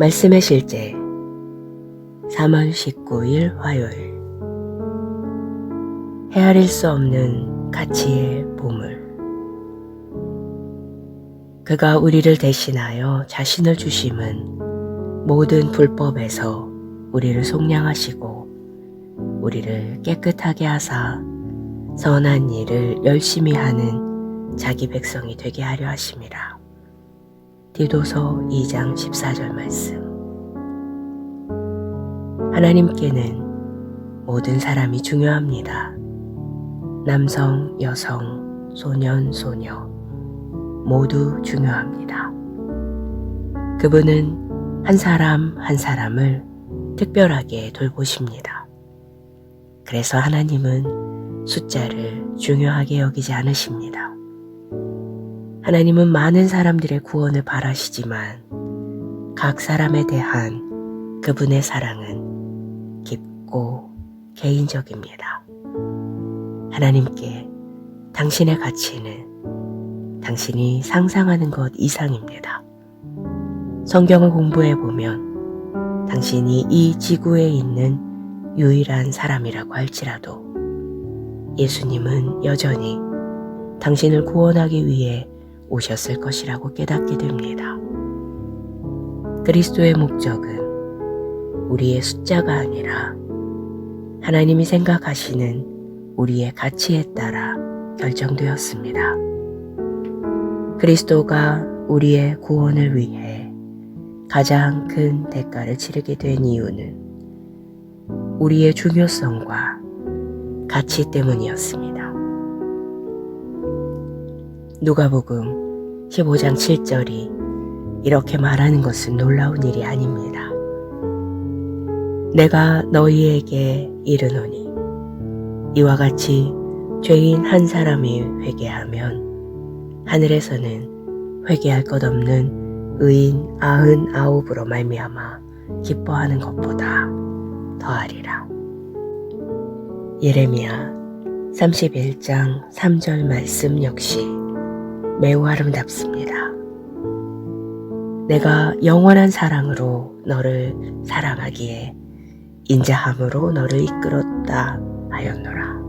말씀의 실제 3월 19일 화요일 헤아릴 수 없는 가치의 보물 그가 우리를 대신하여 자신을 주심은 모든 불법에서 우리를 속량하시고 우리를 깨끗하게 하사 선한 일을 열심히 하는 자기 백성이 되게 하려 하심이라. 디도서 2장 14절 말씀. 하나님께는 모든 사람이 중요합니다. 남성, 여성, 소년, 소녀 모두 중요합니다. 그분은 한 사람 한 사람을 특별하게 돌보십니다. 그래서 하나님은 숫자를 중요하게 여기지 않으십니다. 하나님은 많은 사람들의 구원을 바라시지만 각 사람에 대한 그분의 사랑은 깊고 개인적입니다. 하나님께 당신의 가치는 당신이 상상하는 것 이상입니다. 성경을 공부해 보면 당신이 이 지구에 있는 유일한 사람이라고 할지라도 예수님은 여전히 당신을 구원하기 위해 오셨을 것이라고 깨닫게 됩니다. 그리스도의 목적은 우리의 숫자가 아니라 하나님이 생각하시는 우리의 가치에 따라 결정되었습니다. 그리스도가 우리의 구원을 위해 가장 큰 대가를 치르게 된 이유는 우리의 중요성과 가치 때문이었습니다. 누가복음 15장 7절이 이렇게 말하는 것은 놀라운 일이 아닙니다. 내가 너희에게 이르노니 이와 같이 죄인 한 사람이 회개하면 하늘에서는 회개할 것 없는 의인 아흔 아홉으로 말미암아 기뻐하는 것보다 더하리라. 예레미야 31장 3절 말씀 역시 매우 아름답습니다. 내가 영원한 사랑으로 너를 사랑하기에 인자함으로 너를 이끌었다 하였노라.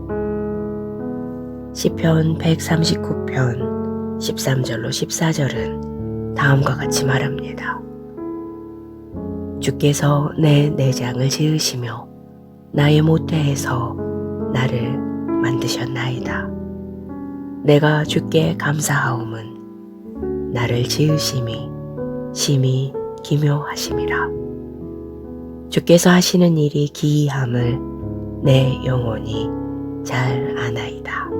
시편 139편 13절로 14절은 다음과 같이 말합니다. 주께서 내 내장을 지으시며 나의 모태에서 나를 만드셨나이다. 내가 주께 감사하옴은 나를 지으심이 심히 기묘하심이라. 주께서 하시는 일이 기이함을 내 영혼이 잘 아나이다.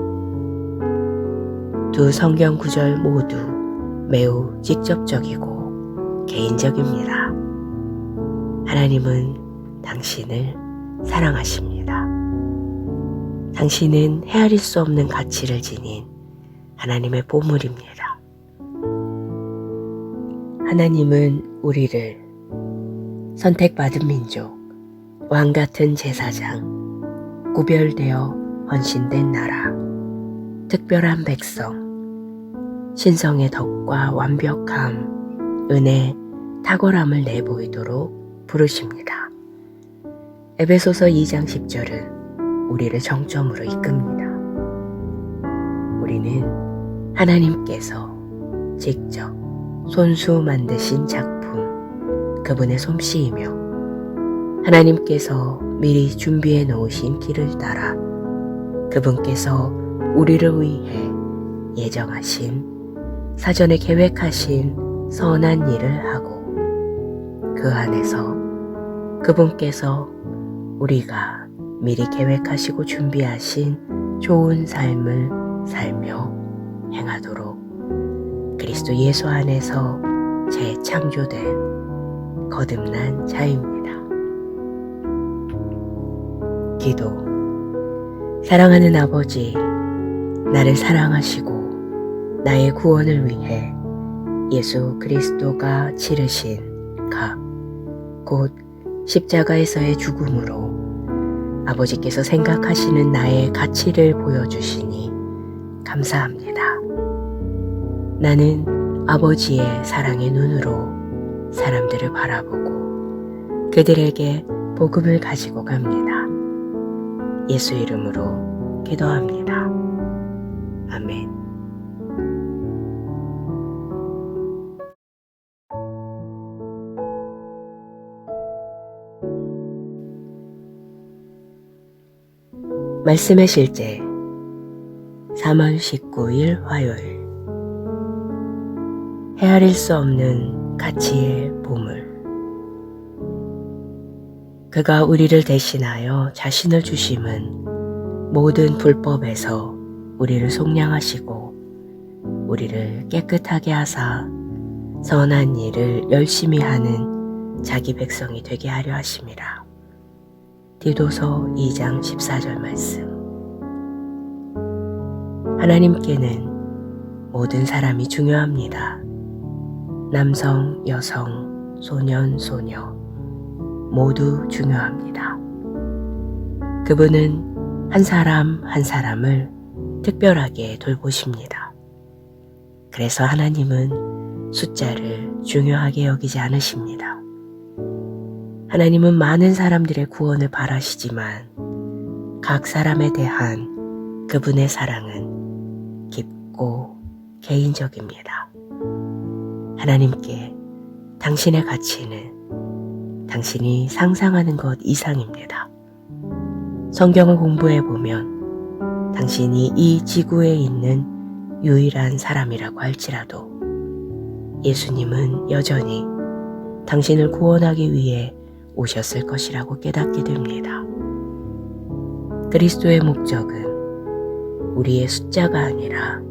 두 성경 구절 모두 매우 직접적이고 개인적입니다. 하나님은 당신을 사랑하십니다. 당신은 헤아릴 수 없는 가치를 지닌 하나님의 보물입니다. 하나님은 우리를 선택받은 민족, 왕 같은 제사장, 구별되어 헌신된 나라, 특별한 백성, 신성의 덕과 완벽함, 은혜, 탁월함을 내보이도록 부르십니다. 에베소서 2장 10절은 우리를 정점으로 이끕니다. 우리는 하나님께서 직접 손수 만드신 작품, 그분의 솜씨이며 하나님께서 미리 준비해 놓으신 길을 따라 그분께서 우리를 위해 예정하신 사전에 계획하신 선한 일을 하고 그 안에서 그분께서 우리가 미리 계획하시고 준비하신 좋은 삶을 살며 행하도록 그리스도 예수 안에서 재창조된 거듭난 자입니다. 기도 사랑하는 아버지 나를 사랑하시고 나의 구원을 위해 예수 그리스도가 치르신 값, 곧 십자가에서의 죽음으로 아버지께서 생각하시는 나의 가치를 보여주시니 감사합니다. 나는 아버지의 사랑의 눈으로 사람들을 바라보고 그들에게 복음을 가지고 갑니다. 예수 이름으로 기도합니다. 아멘. 말씀의 실제 3월 19일 화요일 헤아릴 수 없는 가치의 보물 그가 우리를 대신하여 자신을 주심은 모든 불법에서 우리를 속량하시고 우리를 깨끗하게 하사 선한 일을 열심히 하는 자기 백성이 되게 하려 하심이라. 디도서 2장 14절 말씀. 하나님께는 모든 사람이 중요합니다. 남성, 여성, 소년, 소녀 모두 중요합니다. 그분은 한 사람 한 사람을 특별하게 돌보십니다. 그래서 하나님은 숫자를 중요하게 여기지 않으십니다. 하나님은 많은 사람들의 구원을 바라시지만 각 사람에 대한 그분의 사랑은 깊고 개인적입니다. 하나님께 당신의 가치는 당신이 상상하는 것 이상입니다. 성경을 공부해 보면 당신이 이 지구에 있는 유일한 사람이라고 할지라도 예수님은 여전히 당신을 구원하기 위해 오셨을 것이라고 깨닫게 됩니다. 그리스도의 목적은 우리의 숫자가 아니라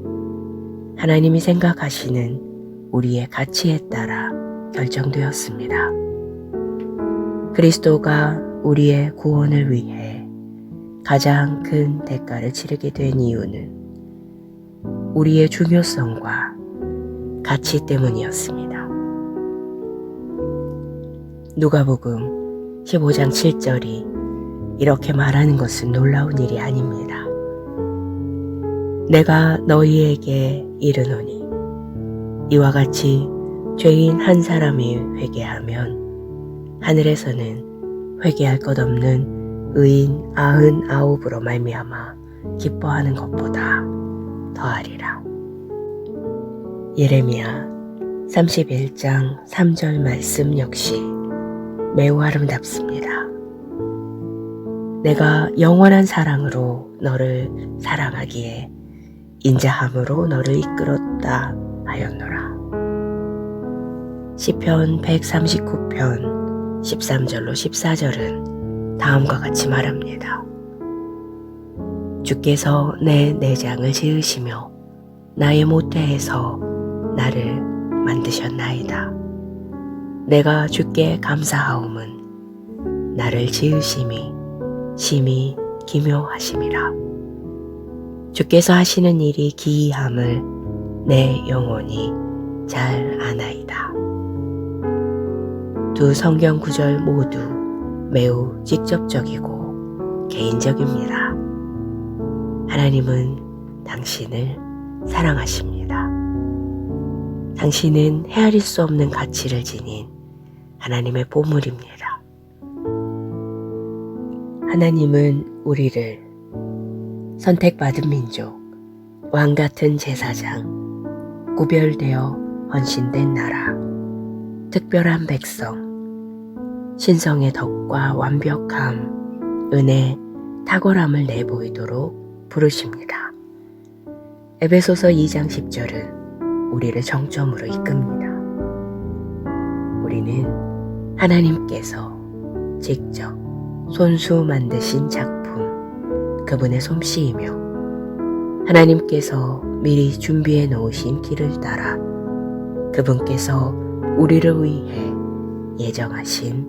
하나님이 생각하시는 우리의 가치에 따라 결정되었습니다. 그리스도가 우리의 구원을 위해 가장 큰 대가를 치르게 된 이유는 우리의 중요성과 가치 때문이었습니다. 누가복음 15장 7절이 이렇게 말하는 것은 놀라운 일이 아닙니다. 내가 너희에게 이르노니 이와 같이 죄인 한 사람이 회개하면 하늘에서는 회개할 것 없는 의인 아흔 아홉으로 말미암아 기뻐하는 것보다 더하리라. 예레미야 31장 3절 말씀 역시 매우 아름답습니다. 내가 영원한 사랑으로 너를 사랑하기에 인자함으로 너를 이끌었다 하였노라. 시편 139편 13절로 14절은 다음과 같이 말합니다. 주께서 내 내장을 지으시며 나의 모태에서 나를 만드셨나이다. 내가 주께 감사하옴은 나를 지으심이 심히 기묘하심이라. 주께서 하시는 일이 기이함을 내 영혼이 잘 아나이다. 두 성경 구절 모두 매우 직접적이고 개인적입니다. 하나님은 당신을 사랑하십니다. 당신은 헤아릴 수 없는 가치를 지닌 하나님의 보물입니다. 하나님은 우리를 선택받은 민족, 왕 같은 제사장, 구별되어 헌신된 나라, 특별한 백성, 신성의 덕과 완벽함, 은혜, 탁월함을 내보이도록 부르십니다. 에베소서 2장 10절은 우리를 정점으로 이끕니다. 우리는 하나님께서 직접 손수 만드신 작품, 그분의 솜씨이며 하나님께서 미리 준비해 놓으신 길을 따라 그분께서 우리를 위해 예정하신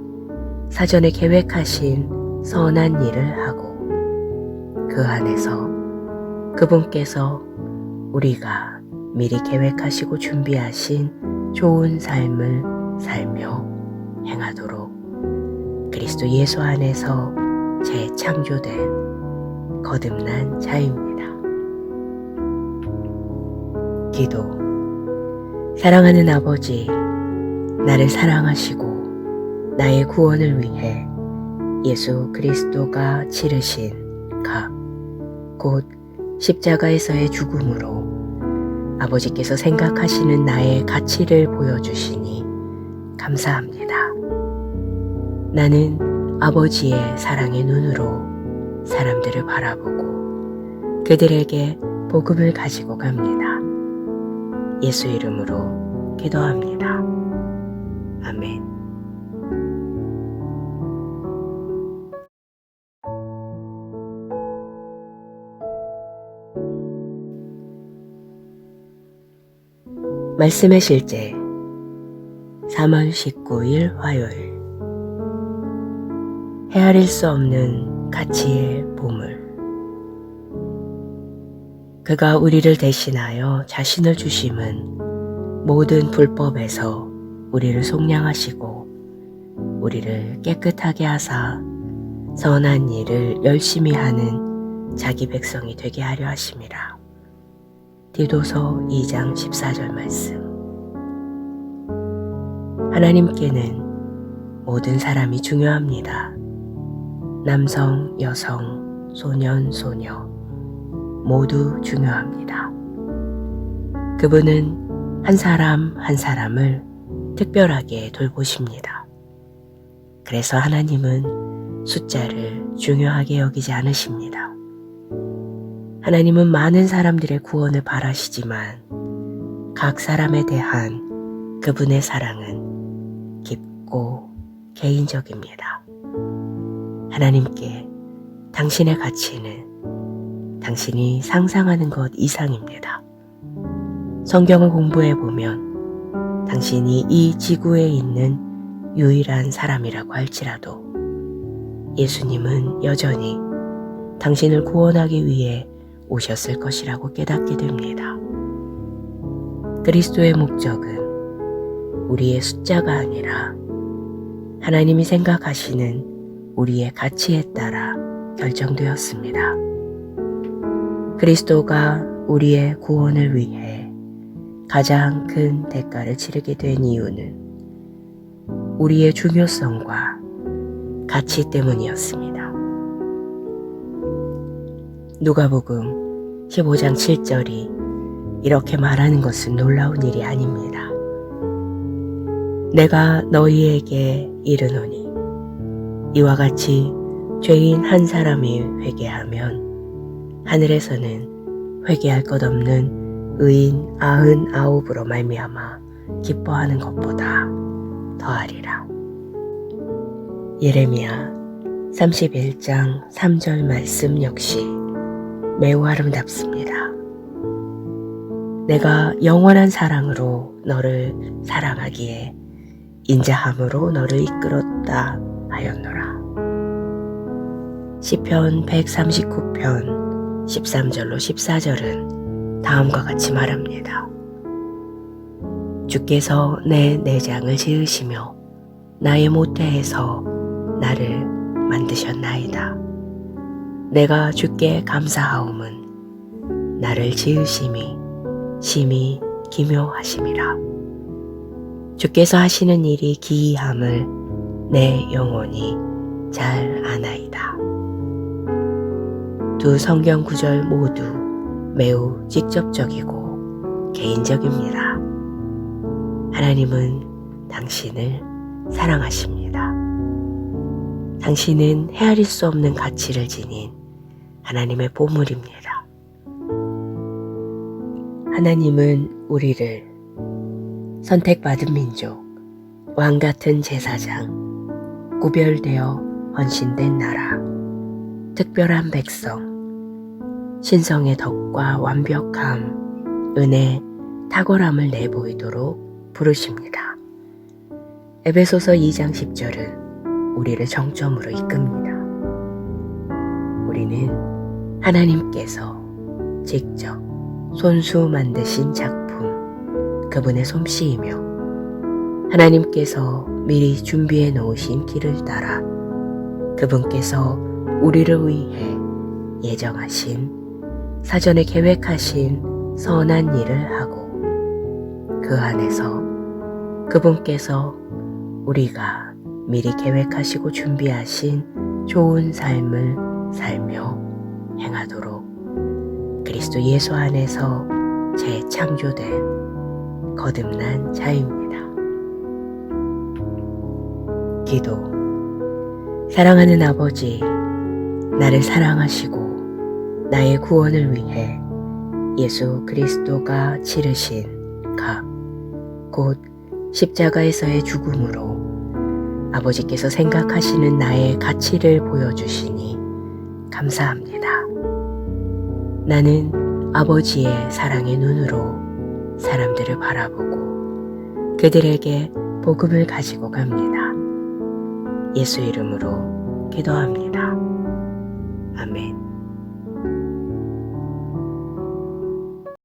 사전에 계획하신 선한 일을 하고 그 안에서 그분께서 우리가 미리 계획하시고 준비하신 좋은 삶을 살며 행하도록 그리스도 예수 안에서 재창조된 거듭난 자입니다. 기도 사랑하는 아버지 나를 사랑하시고 나의 구원을 위해 예수 그리스도가 치르신 값, 곧 십자가에서의 죽음으로 아버지께서 생각하시는 나의 가치를 보여주시니 감사합니다. 나는 아버지의 사랑의 눈으로 사람들을 바라보고 그들에게 복음을 가지고 갑니다. 예수 이름으로 기도합니다. 아멘. 말씀의 실제 3월 19일 화요일 헤아릴 수 없는 가치의 보물 그가 우리를 대신하여 자신을 주심은 모든 불법에서 우리를 속량하시고 우리를 깨끗하게 하사 선한 일을 열심히 하는 자기 백성이 되게 하려 하심이라. 디도서 2장 14절 말씀. 하나님께는 모든 사람이 중요합니다. 남성, 여성, 소년, 소녀 모두 중요합니다. 그분은 한 사람 한 사람을 특별하게 돌보십니다. 그래서 하나님은 숫자를 중요하게 여기지 않으십니다. 하나님은 많은 사람들의 구원을 바라시지만 각 사람에 대한 그분의 사랑은 깊고 개인적입니다. 하나님께 당신의 가치는 당신이 상상하는 것 이상입니다. 성경을 공부해 보면 당신이 이 지구에 있는 유일한 사람이라고 할지라도 예수님은 여전히 당신을 구원하기 위해 오셨을 것이라고 깨닫게 됩니다. 그리스도의 목적은 우리의 숫자가 아니라 하나님이 생각하시는 우리의 가치에 따라 결정되었습니다. 그리스도가 우리의 구원을 위해 가장 큰 대가를 치르게 된 이유는 우리의 중요성과 가치 때문이었습니다. 누가복음 15장 7절이 이렇게 말하는 것은 놀라운 일이 아닙니다. 내가 너희에게 이르노니 이와 같이 죄인 한 사람이 회개하면 하늘에서는 회개할 것 없는 의인 아흔 아홉으로 말미암아 기뻐하는 것보다 더하리라. 예레미야 31장 3절 말씀 역시 매우 아름답습니다. 내가 영원한 사랑으로 너를 사랑하기에 인자함으로 너를 이끌었다 하였노라. 시편 139편 13절로 14절은 다음과 같이 말합니다. 주께서 내 내장을 지으시며 나의 모태에서 나를 만드셨나이다. 내가 주께 감사하옴은 나를 지으심이 심히 기묘하심이라. 주께서 하시는 일이 기이함을 내 영혼이 잘 아나이다. 두 성경 구절 모두 매우 직접적이고 개인적입니다. 하나님은 당신을 사랑하십니다. 당신은 헤아릴 수 없는 가치를 지닌 하나님의 보물입니다. 하나님은 우리를 선택받은 민족, 왕 같은 제사장, 구별되어 헌신된 나라, 특별한 백성, 신성의 덕과 완벽함, 은혜, 탁월함을 내보이도록 부르십니다. 에베소서 2장 10절은 우리를 정점으로 이끕니다. 우리는 하나님께서 직접 손수 만드신 작품, 그분의 솜씨이며 하나님께서 미리 준비해 놓으신 길을 따라 그분께서 우리를 위해 예정하신 사전에 계획하신 선한 일을 하고 그 안에서 그분께서 우리가 미리 계획하시고 준비하신 좋은 삶을 살며 행하도록 그리스도 예수 안에서 재창조된 거듭난 자입니다. 기도 사랑하는 아버지, 나를 사랑하시고 나의 구원을 위해 예수 그리스도가 치르신 값, 곧 십자가에서의 죽음으로 아버지께서 생각하시는 나의 가치를 보여주시니 감사합니다. 나는 아버지의 사랑의 눈으로 사람들을 바라보고 그들에게 복음을 가지고 갑니다. 예수 이름으로 기도합니다. 아멘.